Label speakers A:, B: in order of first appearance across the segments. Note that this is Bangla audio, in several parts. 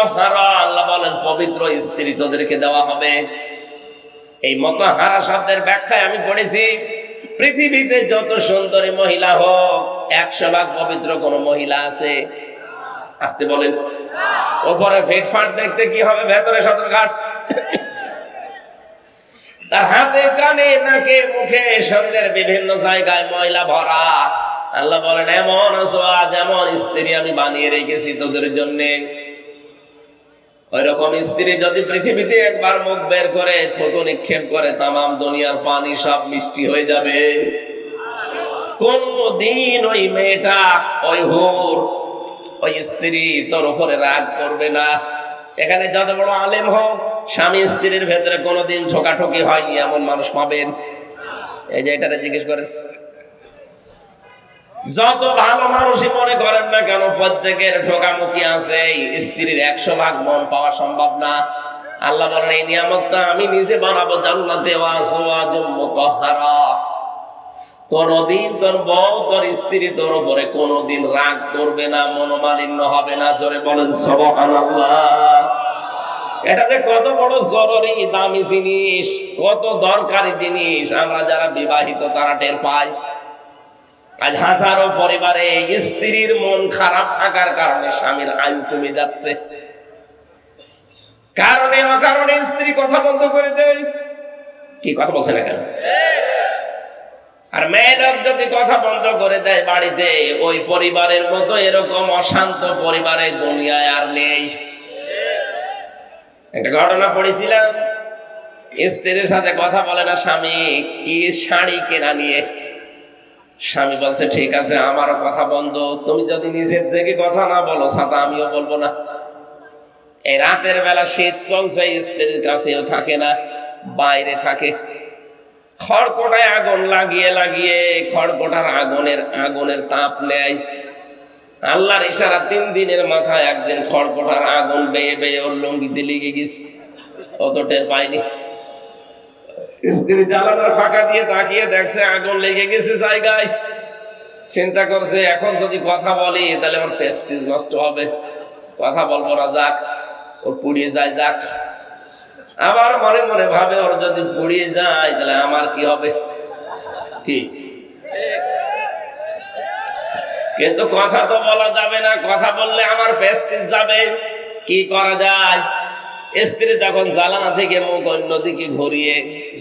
A: মুতাহহারা আল্লাহ বলেন, পবিত্র স্ত্রী তোদেরকে দেওয়া হবে। এই মতহারা শব্দের ব্যাখ্যায় আমি পড়েছি, পৃথিবীতে যত সুন্দরী মহিলা হোক, একশো ভাগ পবিত্র কোন মহিলা আছে। আসতে বলেন। ওপরে দেখতে কি হবে, ভেতরে তার হাতে কানে, নাকে, মুখে বিভিন্ন জায়গায় ময়লা ভরা। আল্লাহ বলেন, এমন আজ এমন স্ত্রী আমি বানিয়ে রেখেছি তোদের জন্যে। ওই রকম স্ত্রী যদি পৃথিবীতে একবার মুখ বের করে থতো নিক্ষেপ করে, তামাম দুনিয়ার পানি সব মিষ্টি হয়ে যাবে। কোন দিন ওই মেয়েটা, ওই হোর, ওই স্ত্রী তোর উপরে রাগ করবে না। এখানে যত বড় আলেম হোক, স্বামী স্ত্রীর ভেতরে কোনোদিন ঠোকাঠকি হয়নি, এমন মানুষ পাবেন। এই যে এটাতে জিজ্ঞেস করেন যত ভালো মানুষই মনে করেন না কেন, প্রত্যেকের ঠোকামুখি আছে স্ত্রীর একশো ভাগ মন পাওয়া সম্ভব না। আল্লাহ বলেন, এই নিয়ামতটা আমি নিজে বানাবো জান্নাতে ওয়াজুম্মুতাহহারা কোনদিন তোর বউ, তোর স্ত্রী তোর উপরে কোনদিন রাগ করবে না, মনোমালিন্য হবে না। জোরে বলেন, সুবহানাল্লাহ। এটা যে কত বড় জরুরি, দামি জিনিস, কত দরকারি জিনিস। আমরা যারা বিবাহিত, তারা টের পাই। আজ হাজারো পরিবারে স্ত্রীর মন খারাপ থাকার কারণে স্বামীর আয়ু কমে যাচ্ছে। কারণে, অকারণে স্ত্রী কথা বন্ধ করে দেয়। কি কথা বলছে না কেন আর মেয়ে লোক যদি কথা বন্ধ করে দেয় বাড়িতে, ওই পরিবারের মতো এরকম অশান্ত পরিবারে দুনিয়ায় আর নেই। একটা ঘটনা পড়েছিলাম। স্ত্রীর সাথে কথা বলে না স্বামী, কি শাড়ি কেনা নিয়ে? স্বামী বলছে, ঠিক আছে, আমারও কথা বন্ধ। তুমি যদি নিজের থেকে কথা না বলো সাথে আমিও বলব না। এই রাতের বেলা শীত চলছে, স্ত্রীর কাছেও থাকে না, বাইরে থাকে। খড়কোটায় আগুন লাগিয়ে লাগিয়ে খড়কোটার আগুনের আগুনের তাপ নেয়। আল্লাহর ইশারা তিন দিনের মাথায় একদিন খড়কোটার আগুন বেয়ে বেয়ে ওর লঙ্গিতে লেগে গেছে। অত টের পায়নি। স্ত্রী জ্বালানোর ফাঁকা দিয়ে তাকিয়ে দেখছে আগুন লেগে গেছে জায়গায়। চিন্তা করছে, এখন যদি কথা বলি, তাহলে আমার প্রেস্টিজ নষ্ট হবে। কথা বলব না, যাক, ওর পুড়িয়ে যায়, যাক। আবার মনে মনে ভাবে, ওর যদি পুড়িয়ে যায়, তাহলে আমার কি হবে? কি? কিন্তু কথা তো বলা যাবে না, কথা বললে আমার প্রেস্টিজ যাবে। কি করা যায়? স্ত্রী তখন জ্বালানা থেকে মুখ অন্যদিকে ঘুরিয়ে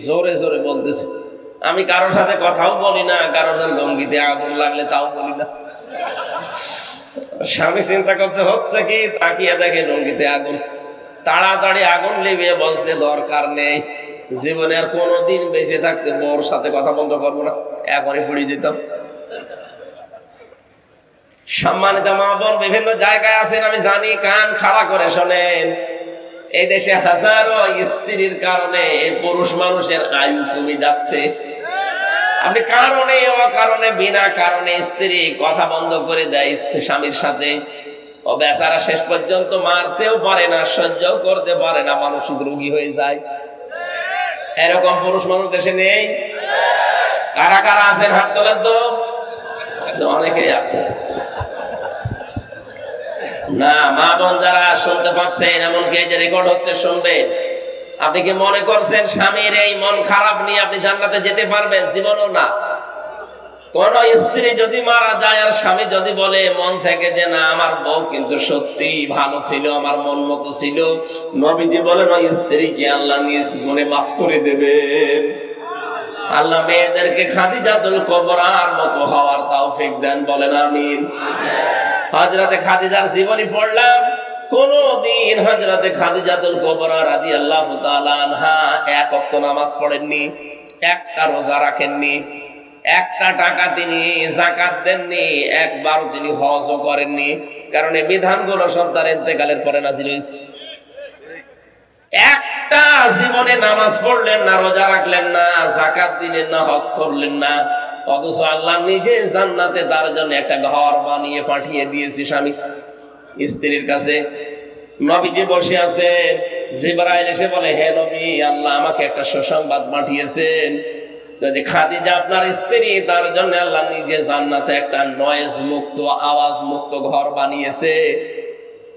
A: জোরে জোরে বলতেছে, আমি কারোর সাথে কথাও বলি না, কারোর সাথে লঙ্গিতে আগুন লাগলে তাও বলি না। স্বামী চিন্তা করছে, হচ্ছে কি? তাকিয়ে দেখে লঙ্গিতে আগুন। তাড়াতাড়ি আগুন লিবিয়ে বলছে, দরকার নেই, জীবনে আর কোনোদিন বেঁচে থাকতে বউর সাথে কথা বন্ধ করব না, এখনই পড়ে যেতাম সম্মানিত মা বোন, বিভিন্ন জায়গায় আছেন, আমি জানি, কান খাড়া করে শোনেন। এই দেশে হাজারো স্ত্রীর কারণে পুরুষ মানুষের আয়ু কমে যাচ্ছে। আপনি কারণে, অকারণে, বিনা কারণে স্ত্রী কথা বন্ধ করে দেয় স্বামীর সাথে। ও বেচারা শেষ পর্যন্ত মারতেও পারে না সহ্য করতে পারে না, মানসিক রোগী হয়ে যায়। এরকম পুরুষ মানুষ দেশে নেই। কারা কারা আছেন? হাত তোলেন তো। অনেকেই আছে। না, মা বোন যারা শুনতে পাচ্ছেন, এমনকি এই যে রেকর্ড হচ্ছে, শুনবেন। আপনি কি মনে করছেন স্বামীর এই মন খারাপ নিয়ে আপনি জান্নাতে যেতে পারবেন? জীবনও না। কোন স্ত্রী যদি মারা যায় আর স্বামী যদি বলে, মন থেকে যে না, আমার বউ কিন্তু সত্যি ভালো ছিল, আমার মন মতো ছিল। নবীজি বলেন, ওই স্ত্রীকে আল্লাহ নিজ গুণে মাফ করে দেবেন আল্লাহ মেয়েদেরকে খাদিজাতুল কবরার মতো হওয়ার তৌফিক দেন, বলেন আমিন। হজরতে খাদিজার জীবনী পড়লাম। কোনদিন হজরতে খাদিজাতুল কোবরা রাদিয়াল্লাহু তাআলা আনহা এক ওয়াক্ত নামাজ পড়েননি, একটা রোজা রাখেননি, একটা টাকা তিনি জাকাত দেননি, একবারও তিনি হজও করেননি। কারণ এই বিধানগুলো সব তার ইন্তেকালের পরে নাজিল হয়েছে। একটা জীবনে নামাজ পড়লেন না, রোজা রাখলেন না জাকাত দিলেন না, হজ করলেন না। অথচ আল্লাহ নিজে জান্নাতে তার জন্য একটা ঘর বানিয়ে পাঠিয়ে দিয়েছে স্বামী। স্ত্রীর কাছে নবীজি বসে আছেন। জিবরাইল এসে বলে, হে নবী, আল্লাহ আমাকে একটা সুসংবাদ পাঠিয়েছেন। যদি খাদিজা আপনার স্ত্রী, তার জন্য আল্লাহ নিজে জান্নাতে একটা নয়েজ মুক্ত, আওয়াজ মুক্ত ঘর বানিয়েছে।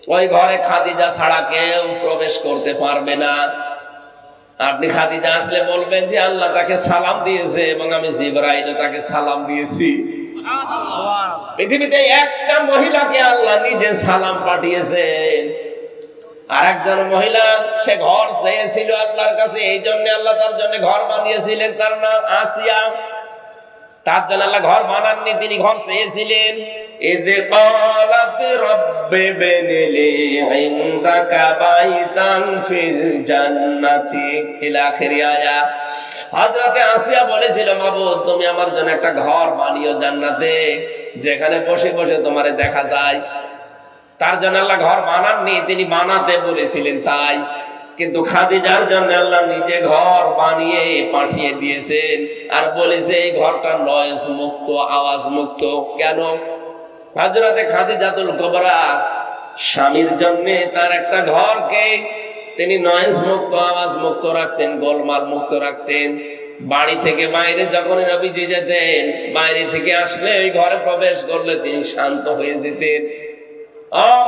A: ওই ঘরে খাদিজা ছাড়া কেউ প্রবেশ করতে পারবে না। আপনি খাদিজা আসলে বলবেন যে আল্লাহ তাকে সালাম দিয়েছে এবং আমি জিব্রাইল তাকে সালাম দিয়েছি। পৃথিবীতে একটা মহিলাকে আল্লাহ নিজে সালাম পাঠিয়েছেন। আর একজন মহিলা সে ঘর চেয়েছিল আল্লাহর কাছে এই জন্য আল্লাহ তার জন্য ঘর বানিয়েছিলেন তার নাম আসিয়া। তার জন্য আল্লাহ ঘর বানাননি তিনি ঘর চেয়েছিলেন। এদের رب ابن لي عندك بيتا في الجنة إلى آخر آية হযরতে আসিয়া বলেছিল মাবুদ তুমি আমার জন্য একটা ঘর বানিও জান্নাতে যেখানে বসে বসে তোমারে দেখা যায় তার জন্য আল্লাহ ঘর বানাননি তিনি বানাতে বলেছিলেন তাই কিন্তু খাদিজার জন্য আল্লাহ নিজে ঘর বানিয়ে পাঠিয়ে দিয়েছেন আর বলেছে এই ঘরটা নয়েস মুক্ত আওয়াজ মুক্ত কেন হজরতে খাদিজাতুল কবরা স্বামীর জন্য তার একটা ঘরকে তিনি নয়েজ মুক্ত, আওয়াজ মুক্ত রাখতেন, গোলমাল মুক্ত রাখতেন। বাড়ি থেকে বাইরে যখন নবীজি যেতেন, বাইরে থেকে আসলে ওই ঘরে প্রবেশ করলে তিনি শান্ত হয়ে যেতেন।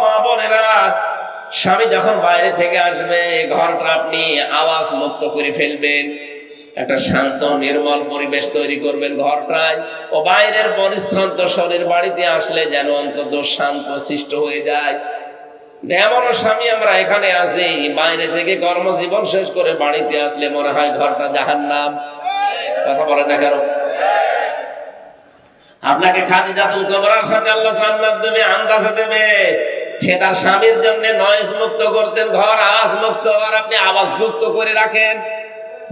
A: মা বোনেরা, স্বামী যখন বাইরে থেকে আসবে, ঘরটা আপনি আওয়াজ মুক্ত করে ফেলবেন। একটা শান্ত, নির্মল পরিবেশ তৈরি করবেন ঘরটায় ও বাইরের পরিশ্রান্ত শরীর বাড়িতে আসলে যেন অন্তত শান্ত, সৃষ্ট হয়ে যায়। এমনও স্বামী, আমরা এখানে আছি। বাইরে থেকে কর্মজীবন শেষ করে বাড়িতে আসলে মনে হয় ঘরটা জাহান নাম কথা না আপনাকে খাদিজাতুল কুবরার সাথে আল্লাহ দেবে, আন্দাজে দেবে। সে তার স্বামীর জন্য নয়েজ মুক্ত করতেন, ঘর আওয়াজ মুক্ত আর আপনি আওয়াজ যুক্ত করে রাখেন।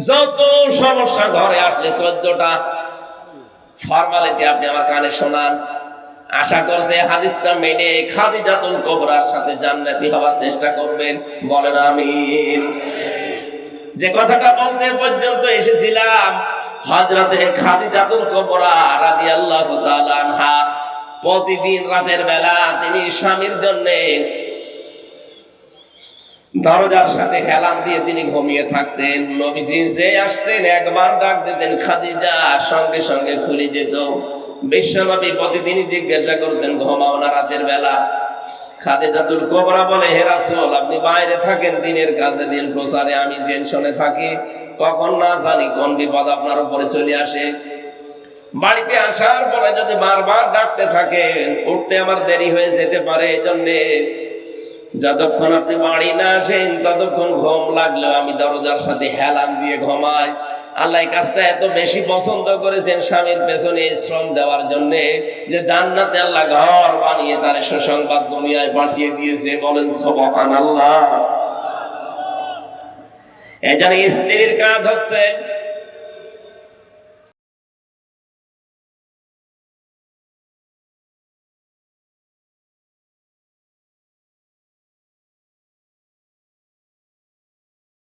A: যত সমস্যা ঘরে আসলে চোদ্দটা ফর্মালিটি আপনি আমার কানে শোনান। আশা করছে হাদিসটা মেনে খাদিজাতুল কোবরার সাথে জান্নাতি হওয়ার চেষ্টা করবেন। বলেন আমিন। যে কথাটা বলতে পর্যন্ত এসেছিলাম হজরতে খাদিজাতুল কোবরা রাদিয়াল্লাহু তাআলা আনহা প্রতিদিন রাতের বেলা তিনি স্বামীর জন্য দরজার সাথে হেলান দিয়ে তিনি ঘুমিয়ে থাকতেন। নবীজি যে আসতেন, একবার ডাক দিতেন, খাদিজা সঙ্গে সঙ্গে খুলে যেত। বিশ্বনবী প্রতিদিনই জিজ্ঞাসা করতেন, ঘুমাও না রাতের বেলা। খাদিজাতুল কোবরা বলে, হে রাসূল, আপনি বাইরে থাকেন দিনের কাজে, দিন প্রচারে, আমি টেনশনে থাকি। কখন না জানি কোন বিপদ আপনার উপরে চলে আসে। বাড়িতে আসার পরে যদি বারবার ডাকতে থাকেন, উঠতে আমার দেরি হয়ে যেতে পারে। এই জন্যে যতক্ষণ আপনি বাড়ি না আসেন, ততক্ষণ ঘুম লাগল আমি দরজার সাথে হেলান দিয়ে ঘুমাই। আল্লাহ কাজটা এত বেশি পছন্দ করেছেন স্বামীর পেছনে শ্রম দেওয়ার জন্য যে জান্নাতে আল্লাহ ঘর বানিয়ে তার সুসংবাদ দুনিয়ায় পাঠিয়ে দিয়েছে। বলেন সবহান আল্লাহ এই স্ত্রীর কাজ হচ্ছে।